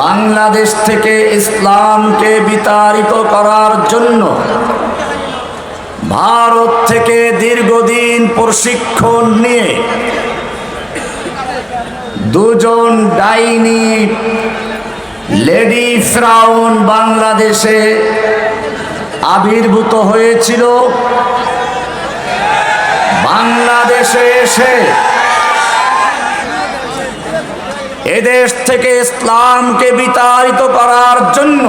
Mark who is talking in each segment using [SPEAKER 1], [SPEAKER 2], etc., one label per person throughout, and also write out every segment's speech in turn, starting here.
[SPEAKER 1] বাংলাদেশ থেকে ইসলামকে বিতাড়িত করার জন্য ভারত থেকে দীর্ঘদিন প্রশিক্ষণ নিয়ে দুজন ডাইনি লেডি ফ্রাউন বাংলাদেশে আবির্ভূত হয়েছিল। বাংলাদেশে এসে এদেশ থেকে ইসলামকে বিতাড়িত করার জন্য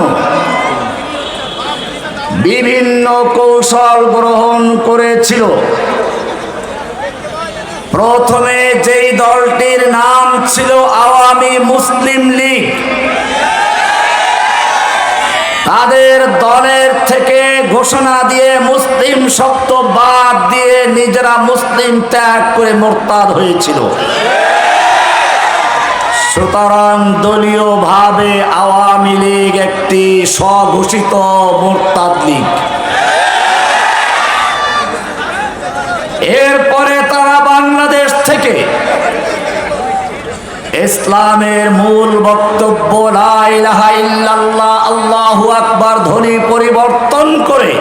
[SPEAKER 1] বিভিন্ন কৌশল গ্রহণ করেছিল। প্রথমে যেই দলটির নাম ছিল আওয়ামী মুসলিম লীগ, তাদের দলের থেকে ঘোষণা দিয়ে মুসলিম শব্দ বাদ দিয়ে নিজেরা মুসলিম ত্যাগ করে মোরতাদ হয়েছিল। সুতরাং দলীয় ভাবে আওয়ামী লীগ একটি স্বঘোষিত মোরতাদ লীগ। এরপরে তারা বাংলাদেশ থেকে ইসলামের মূল বক্তব্য আল্লাহু আকবার ধ্বনি পরিবর্তন করে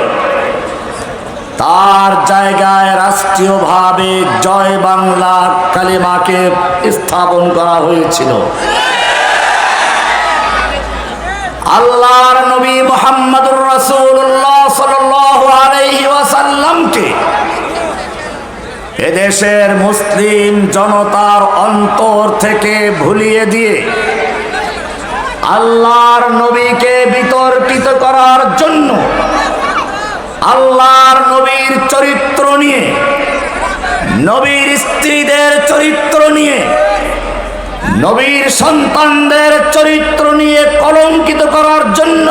[SPEAKER 1] তার জায়গায় রাষ্ট্রীয়ভাবে জয় বাংলা কালিমাকে স্থাপন করা হয়েছিল। আল্লাহর নবী মোহাম্মদুর রাসূলুল্লাহ এদেশের মুসলিম জনতার অন্তর থেকে ভুলিয়ে দিয়ে আল্লাহর নবীকে বিতর্কিত করার জন্য আল্লাহর নবীর চরিত্র নিয়ে, নবীর স্ত্রীদের চরিত্র নিয়ে, নবীর সন্তানদের চরিত্র নিয়ে কলঙ্কিত করার জন্য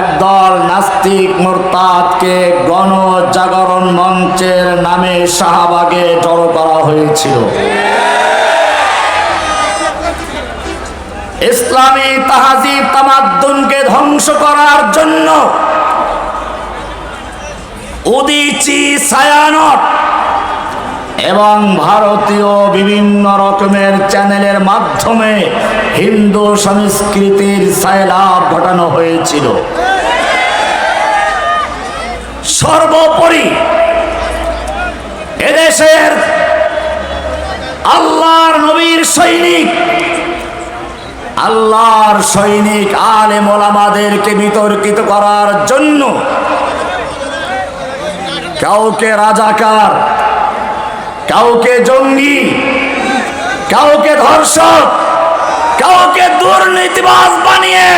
[SPEAKER 1] একদল নাস্তিক মোরতাদকে গণজাগরণ মঞ্চের নামে শাহবাগে জড়ো করা হয়েছিল। ইসলামী তাহাজিব তামাদ্দুনকে ধ্বংস করার জন্য উদিচি ছায়ানট এবং ভারতীয় বিভিন্ন রকমের চ্যানেলের মাধ্যমে হিন্দু সংস্কৃতির সায়লাভ ঘটানো হয়েছিল। সর্বোপরি এদেশের আল্লাহর নবীর সৈনিক আল্লাহর সৈনিক আলে মোলামাদেরকে বিতর্কিত করার জন্য কাউকে রাজাকার, কাউকে জঙ্গি, কাউকে ধর্ষক, কাউকে দুর্নীতিবাজ বানিয়ে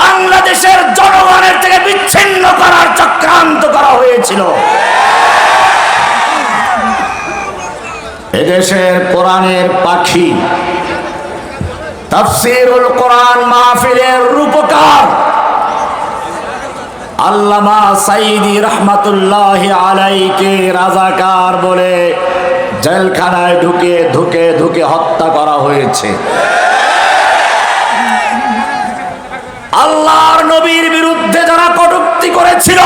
[SPEAKER 1] বাংলাদেশের জনগণের থেকে বিচ্ছিন্ন করার চক্রান্ত করা হয়েছিল। এদেশের কোরআনের পাখি তাফসিরুল কোরআন মাহফিলের রূপকার আল্লামা সাইদি রহমাতুল্লাহ আলাইকে রাজাকার বলে জেলখানায় ঢুকে ঢুকে ঢুকে হত্যা করা হয়েছে। আল্লাহর নবীর বিরুদ্ধে যারা কটুক্তি করেছিল,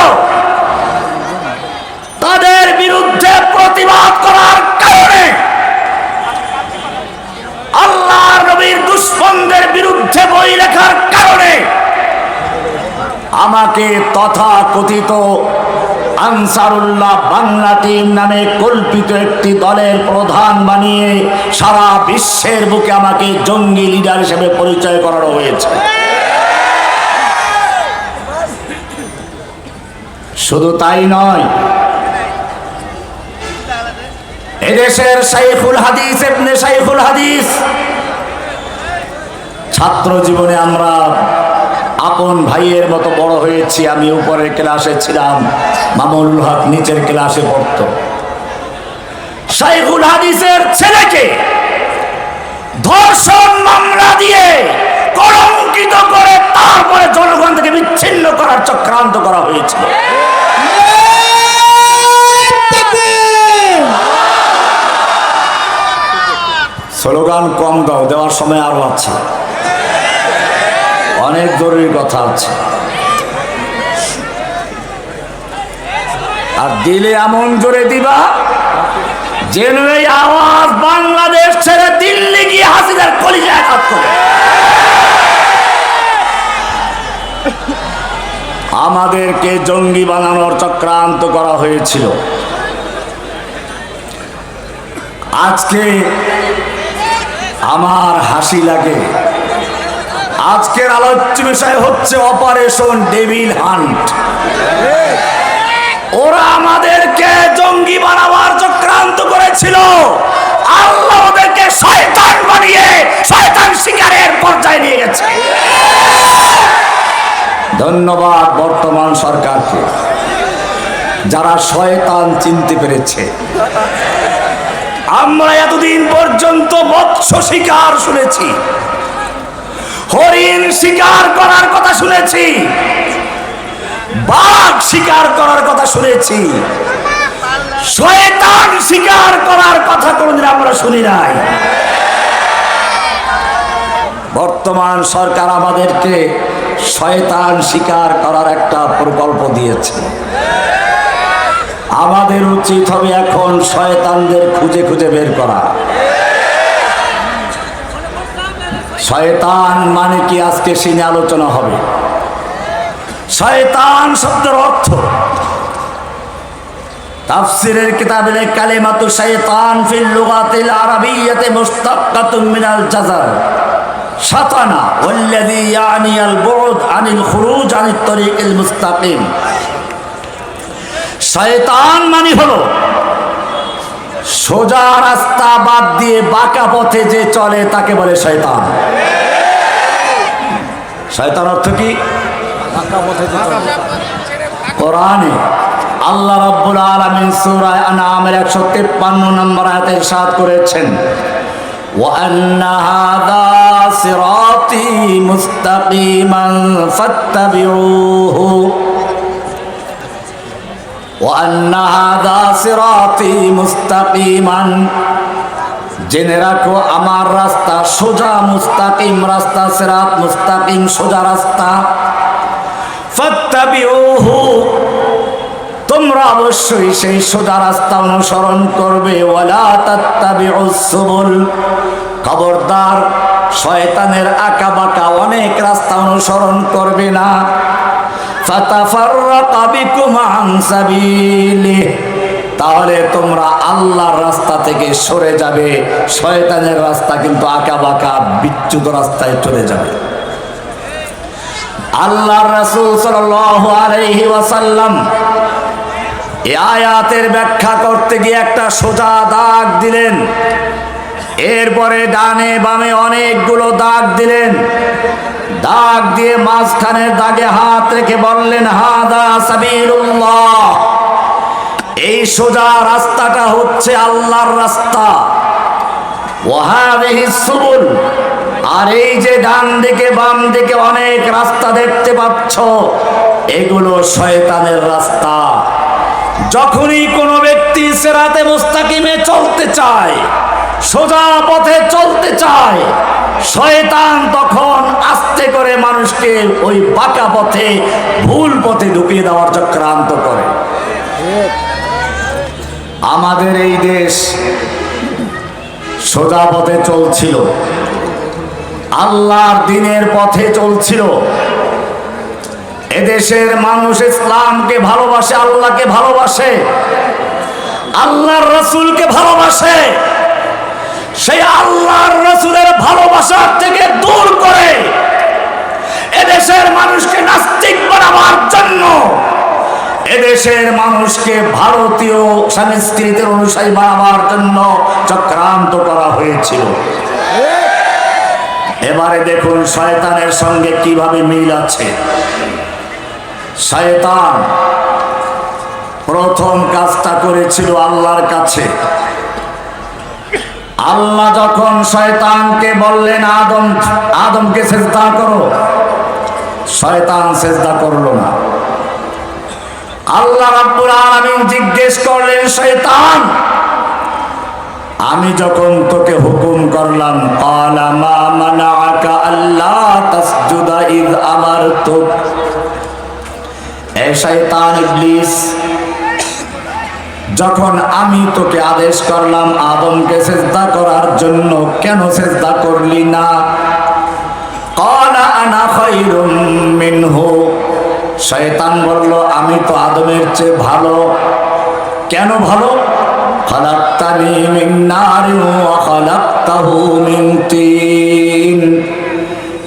[SPEAKER 1] তাদের বিরুদ্ধে প্রতিবাদ করার কারণে আল্লাহর দুশ্মনদের বিরুদ্ধে বই লেখার কারণে আমাকে তথা কথিত আনসারুল্লাহ বাংলা টিম নামে কল্পিত একটি দলের প্রধান বানিয়ে সারা বিশ্বের বুকে আমাকে জঙ্গি লিডার হিসেবে পরিচয় করানো হয়েছে। শুধু তাই নয়, এদেশের সাইফুল হাদিস এমনি সাইফুল হাদিস ছাত্র জীবনে আমরা আপন ভাইয়ের মতো বড় হয়েছি, আমি উপরের ক্লাসে ছিলাম, মামুনুল হক নিচের ক্লাসে পড়তো। শাইখুল হাদিসের ছেলেকে ধর্ষণ মামলা দিয়ে কলঙ্কিত করে তারপরে জনগণ থেকে বিচ্ছিন্ন করার চক্রান্ত করা হয়েছিল। স্লোগান কম দাও, দেওয়ার সময় আরও আছে অনেক জরুরি কথা আছে। আর দিলে এমন জোরে দিবা, যেন এই আওয়াজ বাংলাদেশ ছেড়ে দিল্লি গিয়ে হাসিদার কলিজা আঘাত করে। আমাদেরকে জঙ্গি বানানোর চক্রান্ত করা হয়েছিল। আজকে আমার হাসি লাগে। আজকের আলোচ্য বিষয় হচ্ছে অপারেশন ডেভিল হান্ট ওরা আমাদেরকে জঙ্গি বানাবার চক্রান্ত করেছিল। আল্লাহ ওদেরকে শয়তান বানিয়ে শয়তান শিকারের পর্যায়ে নিয়ে গেছে। ধন্যবাদ বর্তমান সরকারকে, যারা শয়তান চিনতে পেরেছে। আমরা এতদিন পর্যন্ত মৎস্য শিকার শুনেছি। হরিণ শিকার করার কথা শুনেছি। বাঘ শিকার করার কথা শুনেছি। শয়তান শিকার করার কথা কোনদিন আমরা শুনি নাই। বর্তমান সরকার আমাদেরকে শয়তান শিকার করার একটা প্রকল্প দিয়েছে। আমাদের উচিত হবে এখন শয়তানদের খুঁজে খুঁজে বের করা। শয়তান মানে কি? আজকে সিনে আলোচনা হবে। শয়তান শব্দের অর্থ, তাফসিরের কিতাবে কালিমাতু শাইতান ফিল লুগাতিল আরাবিয়্যাতে মুশতাক্কাতুম মিনাল জাযার শাতানা ওয়াল্লাযী ইয়ানি আল বু'দ আনিল খুরুজ আনিত তরিকিল মুস্তাকিম। শয়তান মানে হলো, সোজা রাস্তা বাদ দিয়ে বাঁকা পথে যে চলে, তাকে বলে শয়তান। শয়তান অর্থ কি? কোরআনে আল্লাহ রাব্বুল আলামিন সূরা আনামের 153 নম্বর আয়াতে ইরশাদ করেছেন ওয়া আন্না হাযা সিরাতি মুস্তাকিমান জেনে রাখো, আমার রাস্তা সোজা, মুস্তাকিম রাস্তা, সিরাত মুস্তাকিম, সোজা রাস্তা। তোমরা অবশ্যই সেই সোজা রাস্তা অনুসরণ করবে। খবরদার, শয়তানের আঁকা বাঁকা অনেক রাস্তা অনুসরণ করবে না। ফাতাফাররাকা বিকুম আন তাহলে তোমরা আল্লাহর রাস্তা থেকে সরে যাবে। শয়তানের রাস্তা কিন্তু আঁকা বাঁকা বিচ্যুত রাস্তায় চলে যাবে। আল্লাহর রাসূল ওয়াসাল্লাম এই আয়াতের ব্যাখ্যা করতে গিয়ে একটা সোজা দাগ দিলেন। এরপরে ডানে বামে অনেকগুলো দাগ দিলেন। দাগ দিয়ে মাঝখানের দাগে হাত রেখে বললেন, হাদা সাবিলুল্লাহ। এই সোজা রাস্তাটা হচ্ছে আল্লাহর রাস্তা। আর এই যে ডান দিকে, বাম দিকে অনেক রাস্তা দেখতে পাচ্ছ, এগুলো শয়তানের রাস্তা। যখনই কোনো ব্যক্তি সেরাতে মুস্তাকিমে চলতে চায়, সোজা পথে চলতে চায়, শয়তান তখন আস্তে করে মানুষকে ওই বাঁকা পথে ভুল পথে ঢুকিয়ে দেওয়ার চক্রান্ত করে। আমাদের এই দেশ সোজা পথে চলছিল। আল্লাহর দিনের পথে চলছিল। এদেশের মানুষ ইসলামকে ভালোবাসে, আল্লাহকে ভালোবাসে, আল্লাহর রসুলকে ভালোবাসে। সেই আল্লাহর রসুলের ভালোবাসার থেকে দূর করে এদেশের মানুষকে নাস্তিক বানাবার জন্য এদেশের মানুষকে ভারতীয় সংস্কৃতির অনুসারী বানাবার জন্য চক্রান্ত করা হয়েছিল। এবারে দেখুন শয়তানের সঙ্গে কীভাবে মিল আছে। শয়তান প্রথম কাজটা করেছিল আল্লাহর কাছে। আল্লাহ যখন শয়তানকে বললেন, আদম, আদমকে সেজদা করো, শয়তান সেজদা করল না। আল্লাহ রাব্বুল আলামিন জিজ্ঞেস করলেন, শয়তান, আমি যখন তোকে হুকুম করলাম, ক্বালা মা মানাআকা আল্লা তাসজুদা ইয আমারতুক? এ শয়তান ইবলিস, যখন আমি তোকে আদেশ করলাম আদমকে সেজদা করার জন্য, কেন সেজদা করলি না? ক্বালা আনা খায়রুম মিনহু। শয়তান বলল, আমি তো আদমের চেয়ে ভালো। কেন ভালো?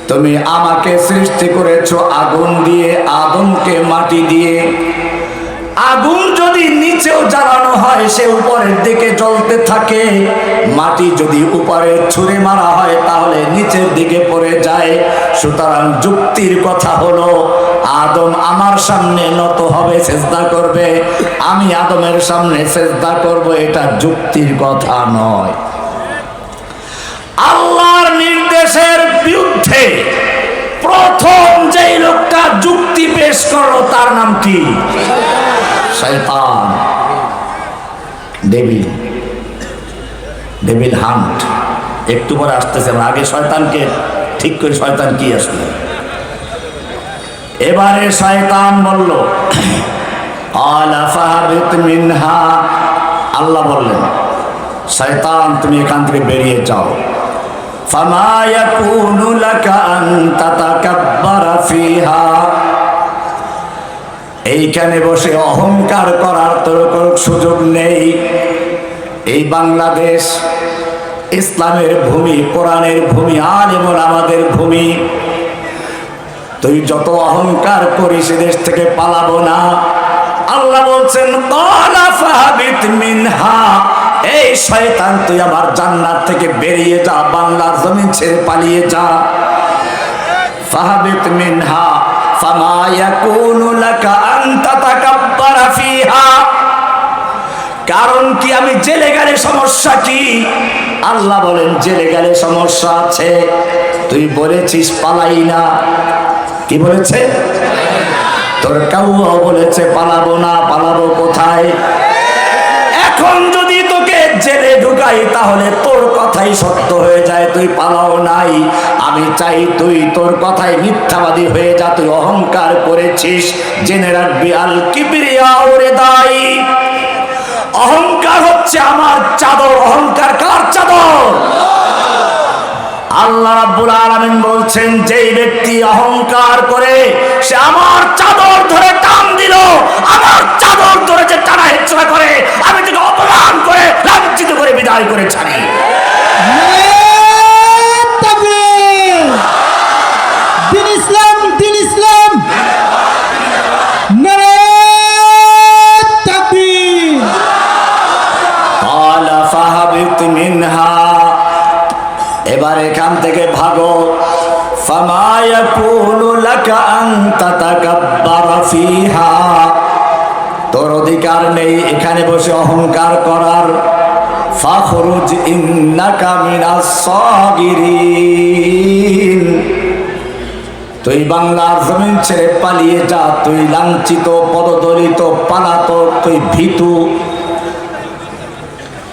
[SPEAKER 1] তুমি আমাকে সৃষ্টি করেছ আগুন দিয়ে, আদমকে মাটি দিয়ে। আগুন যদি নিচেও জ্বালানো হয়, সে উপরের দিকে জ্বলতে থাকে। মাটি যদি উপরে ছুঁড়ে মারা হয়, তাহলে নিচের দিকে পড়ে যায়। সুতরাং যুক্তির কথা হলো, আদম আমার সামনে নত হবে চেষ্টা করবে। আমি আদমের সামনে চেষ্টা করব, এটা যুক্তির কথা নয়। আল্লাহর নির্দেশের বিরুদ্ধে প্রথম যেই লোকটা যুক্তি পেশ করল, তার নাম কি? শৈতান ডেভিল ডেভিল হান্ট। একটু পরে আসতেছে আমরা আগে শয়তানকে ঠিক করে শয়তান কি আসলে? এবারে শয়তান বলল মিনহা। আল্লাহ বললেন, শয়তান, তুমি এখান থেকে বেরিয়ে যাও। ফামায়াকুনু লাকা আন তাতাকাব্বারা ফিহা। এইখানে বসে অহংকার করার তোর সুযোগ নেই। এই বাংলাদেশ, ইসলামের ভূমি, কোরআনের ভূমি আর এমন আমাদের ভূমি। তুই যত অহংকার করিস দেশ থেকে পালাবো না। আল্লাহ বলছেন "ক্বালা ফাহাবিত মিনহা এই শয়তান, তুই আমার জান্নাত থেকে বেরিয়ে যা, বাংলার জমিন ছেড়ে পালিয়ে যা। ফাহাবিত মিনহা কারণ কি আমি জেলে গেলে সমস্যা কি? আল্লাহ বলেন, জেলে গেলে সমস্যা আছে। তুই বলেছিস পালাই না। কি বলেছে? তোর কাউ বলেছে, পালাবো না, পালাবো কোথায়? এখন যদি জেলে ঢুকাই, তাহলে তোর কথাই সত্য হয়ে যায়, তুই পালাও নাই। আমি চাই তুই তোর কথাই মিথ্যাবাদী হয়ে যা, তুই অহংকার করেছিস। জেনে রাখবি, আল কিবরিয়া দায়ী। অহংকার হচ্ছে আমার চাদর, অহংকার কার চাদর? আল্লাহ রাব্বুল আলামিন বলছেন, যেই ব্যক্তি অহংকার করে, সে আমার চাদর ধরে টান দিল। আমার চাদর ধরে যে টানা হেচড়া করে, আমি তাকে অপমান করে, লাঞ্ছিত করে, বিদায় করে ছাড়ি।
[SPEAKER 2] দিন ইসলাম দিন ইসলাম।
[SPEAKER 1] ভাগত তোর অধিকার নেই এখানে বসে অহংকার করার। ফাখরুজ ইন্নাকা মিনাস সাগিরিন। তুই বাংলার জমিন ছেড়ে পালিয়ে যা, তুই লাঞ্ছিত, পদদলিত পালাত তুই ভীতু।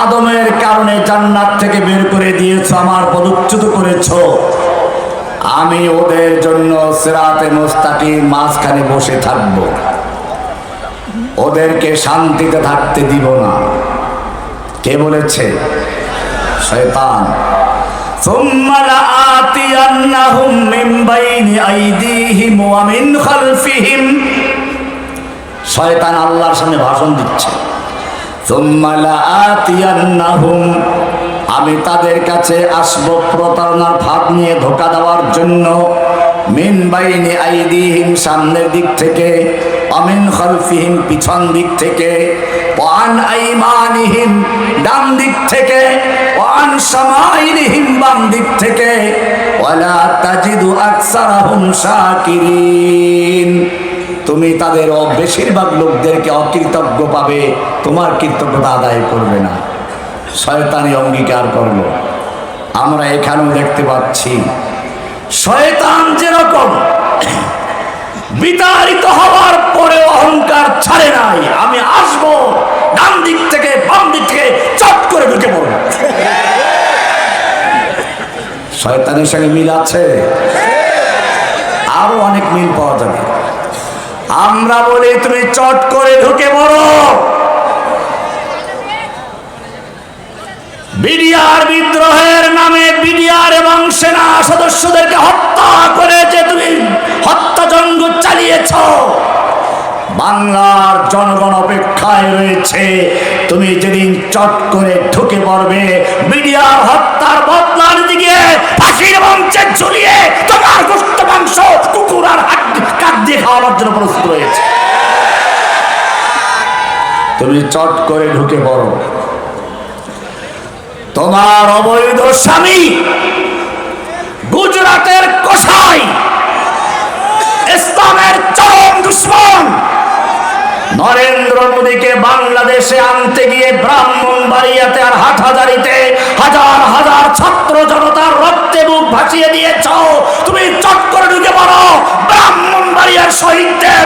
[SPEAKER 1] আদমের কারণে জান্নাত থেকে বের করে দিয়েছ আমার পদচ্যুত করেছ আমি ওদের জন্য সিরাতে মোস্তাকি মাঝখানে বসে থাকব ওদেরকে শান্তিতে থাকতে দিব না কে বলেছে শয়তান ثم لآتينهم من بين أيديهم ومن خلفهم শয়তান আল্লাহর সামনে ভাষণ দিচ্ছে ثم لآتينهم আমি তাদের কাছে আসব প্রতারণার ভাব নিয়ে ধোকা দেওয়ার জন্য। মিন বাইনি আইদিহিম সামনের দিক থেকে অমিন খলফিহিম পিছন দিক থেকে ওয়ান দিক থেকে ওয়ান বাম দিক থেকে। ওয়ালা তুমি তাদের বেশিরভাগ লোকদেরকে অকৃতজ্ঞ পাবে, তোমার কৃতজ্ঞতা আদায় করবে না। শয়তানি অঙ্গীকার করল। আমরা এখানেও দেখতে পাচ্ছি, শয়তান যেরকম বিতাড়িত হওয়ার পরে অহংকার ছাড়ে নাই, আমি আসব ডান দিক থেকে, বাম দিক থেকে, চট করে ঢুকে পড়ব। শয়তানের সঙ্গে মিল আছে? আরও অনেক মিল পাওয়া যাবে। আমরা বলি, তুমি চট করে ঢুকে পড়ো। বিডিআর বিদ্রোহের নামে বিডিআর এবং সেনা সদস্যদেরকে হত্যা করে যে তুমি হত্যাযজ্ঞ চালিয়েছ। বাংলার জনগণ অপেক্ষায় রয়েছে। তুমি যেদিন চট করে ঢুকে পড়বে, বিডিআর হত্যার বদলার দিকে ফাঁসির মঞ্চে ঝুলিয়ে তোমার গোস্ত মাংস কুকুর আর হাড্ডি কাক দিয়ে খাওয়ানোর জন্য রয়েছে তুমি চট করে ঢুকে পড়ো। তোমার অবৈধ স্বামী গুজরাটের কসাই, ইসলামের চরম দুশ্মন, নরেন্দ্র মোদীকে বাংলাদেশে আনতে গিয়ে ব্রাহ্মণ ব্রাহ্মণবাড়িয়াতে আর হাটহাজারিতে হাজার হাজার ছাত্র জনতার রক্তে বুক ভাসিয়ে দিয়েছ। তুমি চট করে ঢুকে পড়ো। ব্রাহ্মণবাড়িয়ার শহীদদের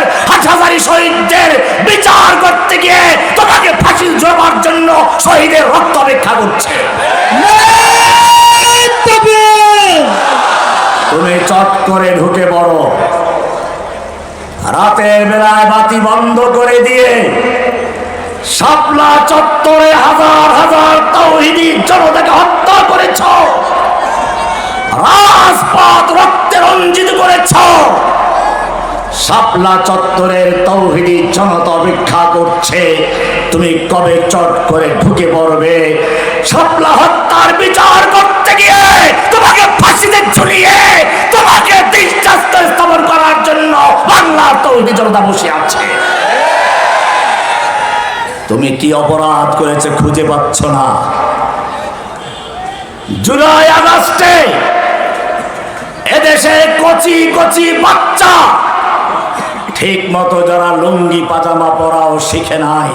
[SPEAKER 1] শহীদের রক্ত অপেক্ষা করছে। তুমি চট করে ঢুকে পড়ো। রাতের বেলায় বাতি বন্ধ করে দিয়ে শাপলা চত্বরে হাজার হাজার তৌহিদি জনতাকে হত্যা করেছ। রাজপথ রক্তে রঞ্জিত করেছ। শাপলা চত্বরের তৌহিদি জনতা অপেক্ষা করছে। তুমি কবে চট করে ঢুকে পড়বে? শাপলা হত্যার বিচার করতে গিয়ে তোমাকে ফাঁসিতে ঝুলিয়ে তোমাকে দৃষ্টাস্ত স্থাপন করার জন্য বাংলার তৌহিদি জনতা বসে আছে। তুমি কি অপরাধ করেছে খুঁজে পাচ্ছ না? জুলাই আগস্টে এদেশে কচি কচি বাচ্চা ঠিক মতো যারা লুঙ্গি পাজামা পরাও শিখে নাই